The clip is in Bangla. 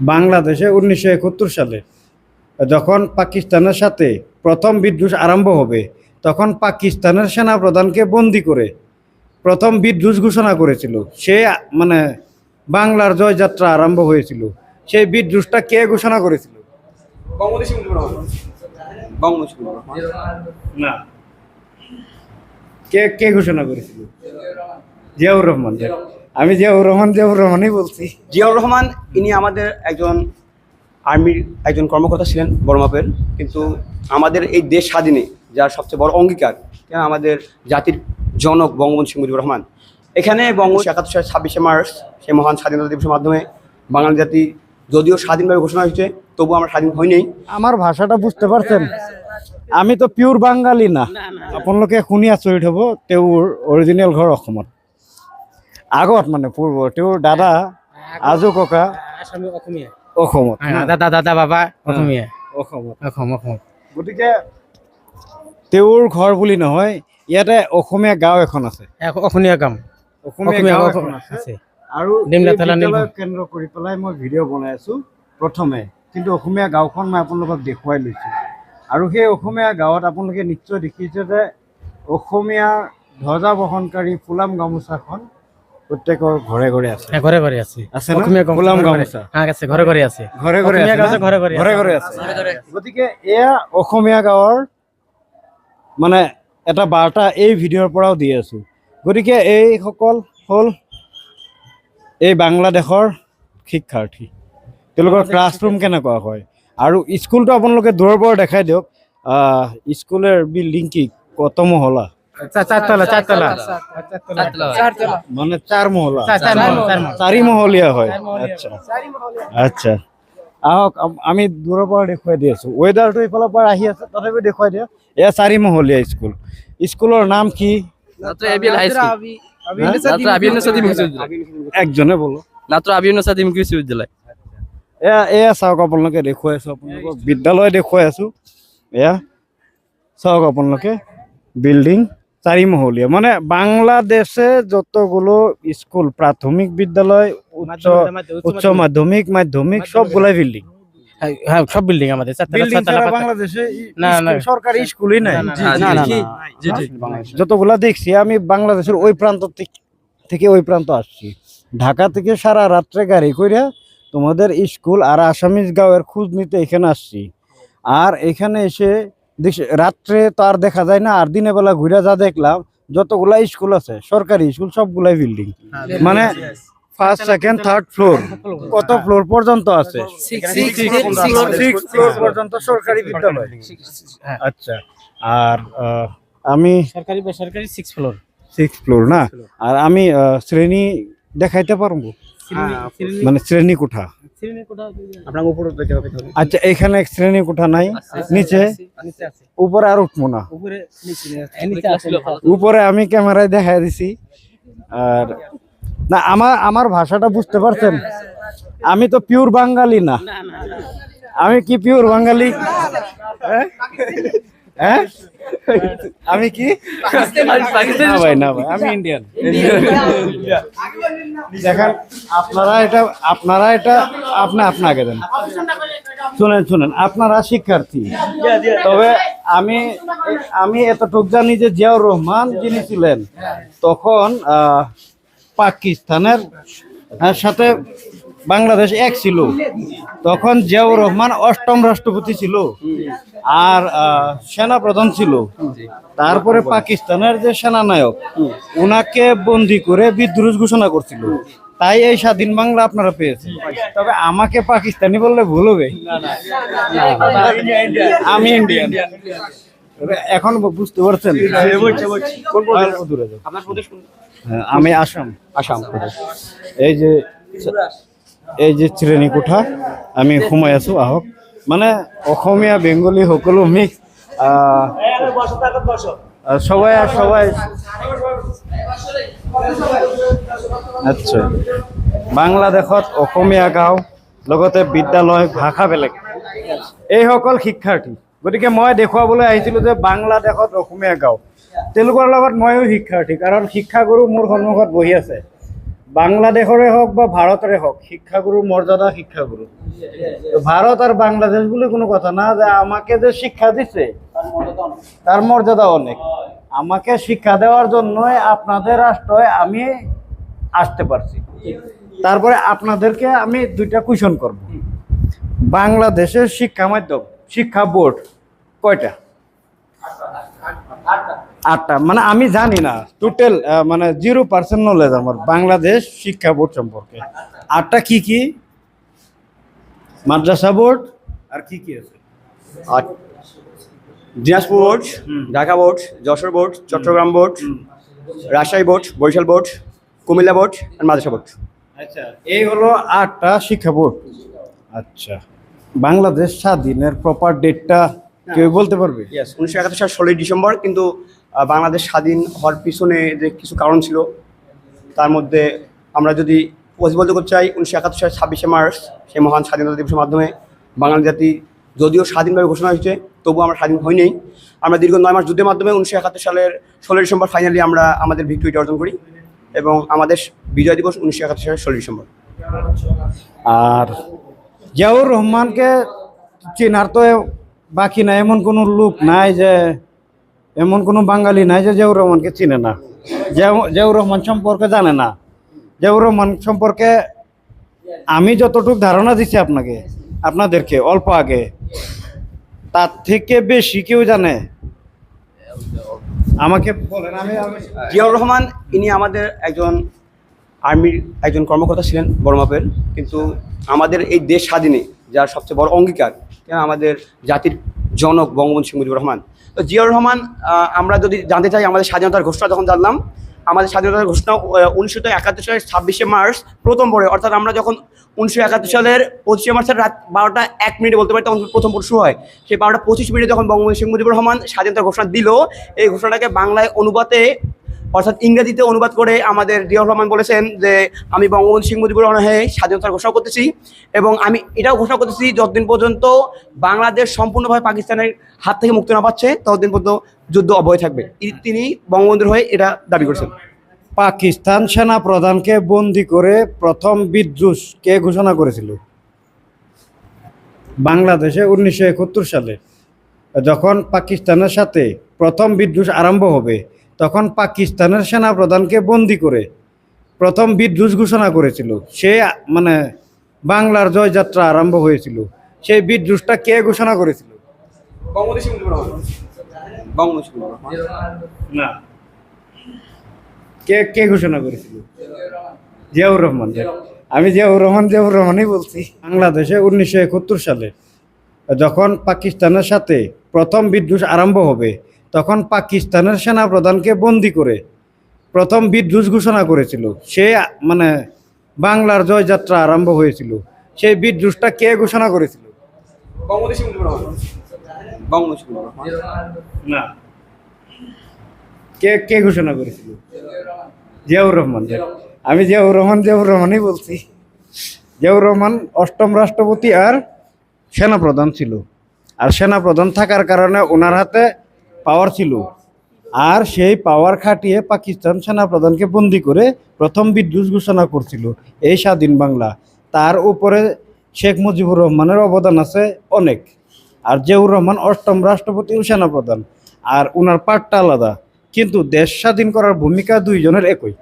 বাংলাদেশে উনিশশো একাত্তর সালে যখন পাকিস্তানের সাথে প্রথম বিদ্রোহ আরম্ভ হবে তখন পাকিস্তানের সেনাপ্রধানকে বন্দি করে প্রথম বিদ্রোহ ঘোষণা করেছিল। সে মানে বাংলার জয়যাত্রা আরম্ভ হয়েছিল। সেই বিদ্রোহটা কে ঘোষণা করেছিল? না। কে কে ঘোষণা করেছিল? জিয়াউর রহমান। আমি জিয়াউর রহমান জিয়াউর রহমানই বলছি। জিয়াউর রহমান ইনি আমাদের একজন আর্মির একজন কর্মকর্তা ছিলেন বড় মাপের কিন্তু আমাদের এই দেশ স্বাধীনে যার সবচেয়ে বড় অঙ্গীকার আমাদের জাতির জনক বঙ্গবন্ধু সিং মুজিবুর রহমান। এখানে বঙ্গবন্ধু একাত্তর সালের ছাব্বিশে মার্চ সেই মহান স্বাধীনতা দিবসের মাধ্যমে বাঙালি জাতি যদিও স্বাধীনভাবে ঘোষণা হয়েছে তবু আমরা স্বাধীন হইনি আমার ভাষাটা বুঝতে পারছেন? আমি তো পিওর বাঙালি না। আপোনালোকে শুনি আচৰিত হ'ব তেওঁৰ অৰিজিনেল ঘৰ অসমত। আগত মানে পূৰ্ব তেওঁৰ দাদা আজু ককা অসমত। না? দাদা দাদা বাবা অসমীয়া। অসমত। অসম অসম। গতিকে তেওঁৰ ঘৰ বুলি নহয় ইয়াতে অসমীয়া গাঁও এখন আছে। অসমীয়া কাম অসমীয়া গাঁও গাঁও এখন আছে। আৰু কেন্দ্ৰ কৰি পেলাই মই ভিডিঅ' বনাই আছোঁ। প্ৰথমে কিন্তু অসমীয়া গাঁওখন মই আপোনালোকক দেখুৱাই লৈছোঁ। আৰু সেই অসমীয়া গাঁৱত আপোনালোকে নিশ্চয় দেখিছে যে অসমীয়া ধ্বজা বহনকাৰী ফুলাম গামোচাখন প্ৰত্যেকৰ ঘৰে ঘৰে আছে। ঘরে ঘরে আছে। আছে না? গোলাম ঘরে ঘরে। গামোচা। হ্যাঁ আছে ঘরে ঘরে আছে। ঘৰে ঘৰে আছে ঘৰে ঘৰে ঘৰে ঘৰে আছে। গতিকে এয়া অসমীয়া গাঁৱৰ মানে এটা বাৰ্তা এই ভিডিঅ'ৰ পৰাও দি আছোঁ। গতিকে এইসকল হ'ল এই বাংলাদেশৰ শিক্ষাৰ্থী। তেওঁলোকৰ ক্লাছৰুম কেনেকুৱা হয়? আৰু স্কুলটো আপোনালোকে দূৰৰ পৰা দেখাই দিয়ক। আহ, স্কুলের বিল্ডিং কি? কত মহলা? চারতলা চারতলা মানে চার মহলা চার- চার মহল, চার মহলীয়া হয়। আচ্ছা। আচ্ছা। আহক আমি দূৰৰ পৰা দেখুৱাই দি আছো। ৱেডাৰটো এইফালৰ পৰা আহি আছে তথাপি দেখুৱাই দিয়া। এয়া চাৰি মহলীয়া স্কুল। স্কুলৰ নাম কি? একজনে বলো। নাত্র আবিএল নসাদিম বিশ্ববিদ্যালয় এয়া এয়া চাওক আপোনালোকে দেখুৱাই আছো। আপোনালোকক বিদ্যালয় দেখুৱাই আছো। এয়া চাওক আপোনালোকে। বিল্ডিং চাৰিমহলীয়া মানে বাংলাদেশে যতগুলো স্কুল প্রাথমিক বিদ্যালয় উচ্চ উচ্চ মাধ্যমিক। মাধ্যমিক সবগুলাই বিল্ডিং হ্যাঁ, হ্যাঁ সব বিল্ডিং আমাদের। বাংলাদেশে সরকারি স্কুলই নাই। যতগুলা দেখছি আমি বাংলাদেশের ওই প্রান্ত থেকে- থেকে ওই প্রান্ত আসছি। ঢাকা থেকে সারা রাত্রে গাড়ি কইরা তোমাদের স্কুল আর আসামিজ গাঁয়ের খোঁজ নিতে এখানে আসছি। আর এখানে এসে রাত্রে তো আর দেখা যায় না আর দিনের বেলা ঘুরে যা দেখলাম যতগুলা স্কুল আছে সরকারি স্কুল সবগুলাই বিল্ডিং মানে ফার্স্ট সেকেন্ড থার্ড ফ্লোর কত ফ্লোর পর্যন্ত আছে? ফ্লোর পর্যন্ত সরকারি বিদ্যালয়। হ্যাঁ। আচ্ছা আর আহ, আমি সরকারি বেসরকারি সিক্স ফ্লোর সিক্স ফ্লোর না? আর আমি আহ, শ্রেণি দেখাইতে পারব? মানে শ্রেণি কোঠা। আচ্ছা এখানে শ্রেণি কোঠা নাই নিচে উপরে আর উঠবো না। উপরে আমি ক্যামেরায় দেখা দিছি। আর না আমার আমার ভাষাটা বুঝতে পারছেন? আমি তো পিওর বাঙালি না। আমি কি পিওর বাঙালি? হ্যাঁ? হ্যাঁ? আমি কি? না ভাই না ভাই আমি ইন্ডিয়ান দেখেন আপনারা এটা আপনারা এটা আপনি আপনাকে দেন। শুনেন শুনেন আপনারা শিক্ষার্থী। তবে আমি আমি এতটুক জানি যে জিয়াউর রহমান যিনি ছিলেন তখন পাকিস্তানের সাথে বাংলাদেশ এক ছিল। তখন জিয়াউর রহমান অষ্টম রাষ্ট্রপতি ছিল আর সেনা প্রধান ছিল। তারপরে পাকিস্তানের যে সেনানায়ক ওনাকে বন্দি করে বিদ্রোহ ঘোষণা করছিল। তাই এই স্বাধীন বাংলা আপনারা পেয়েছেন। তবে আমাকে পাকিস্তানি বললে ভুল হবে। আমি ইন্ডিয়ান। এখন বুঝতে পারছেন? হ্যাঁ, আমি আসাম। আসাম এই যে এই যে শ্রেণি কোঠা আমি সোমাই আছো, আহক। মানে অসমীয়া বেংগলী সকলো মিক্স সবাই আর সবাই আচ্ছা। বাংলাদেশত অসমীয়া গাঁও, লগতে বিদ্যালয়, ভাষা বেলেগ। এইসকল শিক্ষাৰ্থী। গতিকে মই দেখুৱাবলৈ আহিছিলোঁ যে বাংলাদেশত অসমীয়া গাঁও। তেওঁলোকৰ লগত ময়ো শিক্ষাৰ্থী, কাৰণ শিক্ষাগুৰু মোৰ সন্মুখত বহি আছে। বাংলাদেশরে হোক বা ভারতের হোক শিক্ষাগুরু মর্যাদা শিক্ষাগুরু ভারত আর বাংলাদেশ বলে কোনো কথা না, যে আমাকে যে শিক্ষা দিচ্ছে তার মর্যাদা অনেক। আমাকে শিক্ষা দেওয়ার জন্যই আপনাদের রাষ্ট্রে আমি আসতে পারছি। তারপরে আপনাদেরকে আমি দুইটা কুশন করব। বাংলাদেশের শিক্ষা মাধ্যম, শিক্ষা বোর্ড, কয়টা? আটটা। মানে আমি জানি না টোটাল মানে জিরো পার্সেন্ট নলেজ আমার বাংলাদেশ শিক্ষা বোর্ড সম্পর্কে। আটটা কি কি? মাদ্রাসা বোর্ড আর কি কি আছে? আর Dinajpur board Dhaka board Jessore board Chittagong board Rajshahi board Barishal board Comilla board আর মাদ্রাসা বোর্ড। আচ্ছা এই হলো আটটা শিক্ষা বোর্ড। আচ্ছা বাংলাদেশ স্বাধীনের প্রপার ডেটটা কেউ বলতে পারবে? উনিশশো একাত্তর সাল ষোলোই ডিসেম্বর কিন্তু বাংলাদেশ স্বাধীন হওয়ার পিছনে যে কিছু কারণ ছিল, তার মধ্যে আমরা যদি বলতে করতে চাই, উনিশশো একাত্তর সালের ছাব্বিশে মার্চ, সেই মহান স্বাধীনতা দিবসের মাধ্যমে বাঙালি জাতি যদিও স্বাধীনভাবে ঘোষণা হয়েছে, তবুও আমরা স্বাধীন হইনি আমরা দীর্ঘ নয় মাস যুদ্ধের মাধ্যমে উনিশশো একাত্তর সালের ষোলোই ডিসেম্বর ফাইনালি আমরা আমাদের ভিক্টোরিটা অর্জন করি এবং আমাদের বিজয় দিবস উনিশশো একাত্তর সালের ষোলোই ডিসেম্বর। আর জিয়াউর রহমানকে চেনার তো বাকি নাই, এমন কোনো লোক নাই যে এমন কোনো বাঙালি নাই যে জিয়াউর রহমানকে চিনে না। জিয়াউ- জিয়াউর রহমান সম্পর্কে জানে না। জিয়াউর রহমান সম্পর্কে আমি যতটুকু ধারণা দিচ্ছি আপনাকে, আপনাদেরকে অল্প আগে, তার থেকে বেশি কেউ জানে। আমাকে বলেন, আমি জিয়াউর রহমান, ইনি আমাদের একজন আর্মির একজন কর্মকর্তা ছিলেন বড় মাপের কিন্তু আমাদের এই দেশ স্বাধীনে, যার সবচেয়ে বড় অঙ্গীকার আমাদের জাতির জনক বঙ্গবন্ধু সিং মুজিবুর রহমান তো জিয়াউর রহমান আমরা যদি জানতে চাই আমাদের স্বাধীনতার ঘোষণা যখন জানলাম। আমাদের স্বাধীনতার ঘোষণা উনিশশো একাত্তর সালের ছাব্বিশে মার্চ, প্রথম পরে অর্থাৎ আমরা যখন উনিশশো একাত্তর সালের পঁচিশে মার্চের রাত বারোটা এক মিনিটে বলতে পারি, তখন প্রথম পর শুরু হয়। সেই বারোটা পঁচিশ মিনিটে যখন বঙ্গবন্ধু শেখ মুজিবুর রহমান স্বাধীনতার ঘোষণা দিল, এই ঘোষণাটাকে বাংলায় অনুবাদে অর্থাৎ ইংরেজিতে অনুবাদ করে আমাদের জিয়াউর রহমান বলেছেন যে, আমি বঙ্গবন্ধু সিং মুজিবুর রহমান স্বাধীনতার ঘোষণা করতেছি এবং আমি এটাও ঘোষণা করতেছি যতদিন পর্যন্ত বাংলাদেশ সম্পূর্ণভাবে পাকিস্তানের হাত থেকে মুক্তি না পাচ্ছে, ততদিন পর্যন্ত যুদ্ধ অব্যাহত থাকবে। তিনি বঙ্গবন্ধুর হয়ে এটা দাবি করেছেন। পাকিস্তান সেনা প্রধানকে বন্দি করে প্রথম বিদ্রোহ কে ঘোষণা করেছিল? বাংলাদেশে উনিশশো একাত্তর সালে, যখন পাকিস্তানের সাথে প্রথম বিদ্রোহ আরম্ভ হবে তখন পাকিস্তানের সেনা প্রধানকে বন্দি করে প্রথম বিদ্রোহ ঘোষণা করেছিল। সে মানে বাংলার জয়যাত্রা আরম্ভ হয়েছিল। সেই বিদ্রোহটা কে ঘোষণা করেছিল? না। কে কে ঘোষণা করেছিল? জিয়াউর রহমান। আমি জিয়াউর রহমান জিয়াউর রহমানই বলছি। বাংলাদেশে উনিশশো একাত্তর সালে যখন পাকিস্তানের সাথে প্রথম বিদ্রোহ আরম্ভ হবে তখন পাকিস্তানের সেনা প্রধানকে বন্দি করে প্রথম বিদ্রোহ ঘোষণা করেছিল। সে মানে বাংলার জয়যাত্রা আরম্ভ হয়েছিল। সেই বিদ্রোহটা কে ঘোষণা করেছিল? না। কে কে ঘোষণা করেছিল? জিয়াউর রহমান। আমি জিয়াউর রহমান জিয়াউর রহমানই বলছি। জিয়াউর রহমান অষ্টম রাষ্ট্রপতি আর সেনাপ্রধান ছিল। আর সেনাপ্রধান থাকার কারণে ওনার হাতে পাওয়ার ছিল। আর সেই পাওয়ার খাটিয়ে পাকিস্তান সেনাপ্রধানকে বন্দি করে প্রথম বিদ্যুৎ ঘোষণা করছিল এই স্বাধীন বাংলা। তার উপরে শেখ মুজিবুর রহমানের অবদান আছে অনেক। আর জিয়াউর রহমান অষ্টম রাষ্ট্রপতি ও সেনাপ্রধান। আর ওনার পাঠটা আলাদা। কিন্তু দেশ স্বাধীন করার ভূমিকা দুইজনের একই।